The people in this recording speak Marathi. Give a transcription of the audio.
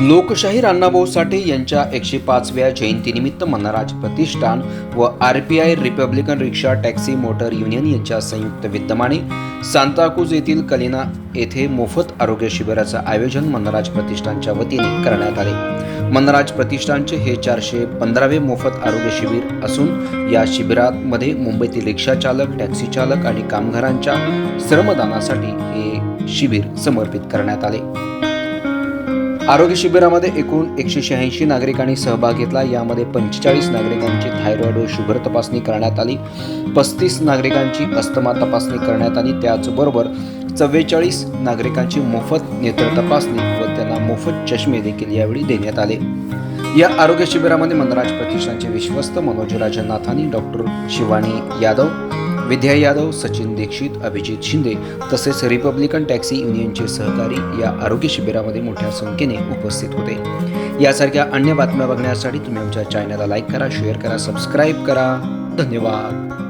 लोकशाहीर अण्णाभाऊ साठे यांच्या एकशे पाचव्या जयंतीनिमित्त मनराज प्रतिष्ठान व R P I republican rickshaw taxi motor union यांच्या संयुक्त विद्यमाने सांताक्रूज येथील कलिना येथे मोफत आरोग्य शिबिराचं आयोजन मनराज प्रतिष्ठानच्या वतीने करण्यात आले. मनराज प्रतिष्ठानचे हे चारशे पंधरावे मोफत आरोग्य शिबिर असून या शिबिरामध्ये मुंबईतील रिक्षा चालक टॅक्सी चालक आणि कामगारांच्या श्रमदानासाठी हे शिबिर समर्पित करण्यात आले. आरोग्य शिबिरामध्ये एकूण एकशे शहाऐंशी नागरिकांनी सहभाग घेतला. यामध्ये पंचेचाळीस नागरिकांची थायरॉइड व शुगर तपासणी करण्यात आली. पस्तीस नागरिकांची अस्थमा तपासणी करण्यात आली. त्याचबरोबर चव्वेचाळीस नागरिकांची मोफत नेत्र तपासणी व त्यांना मोफत चष्मे देखील यावेळी देण्यात आले. या आरोग्य शिबिरामध्ये मनराज प्रतिष्ठानचे विश्वस्त मनोज राजनाथानी डॉक्टर शिवानी यादव विद्या यादव सचिन दीक्षित अभिजित शिंदे तसेच रिपब्लिकन टॅक्सी युनियनचे सहकारी या आरोग्य शिबिरामध्ये मोठ्या संख्येने उपस्थित होते. यासारख्या अन्य बातम्या बघण्यासाठी तुम्ही आमच्या चॅनलला लाईक करा शेअर करा सबस्क्राईब करा. धन्यवाद.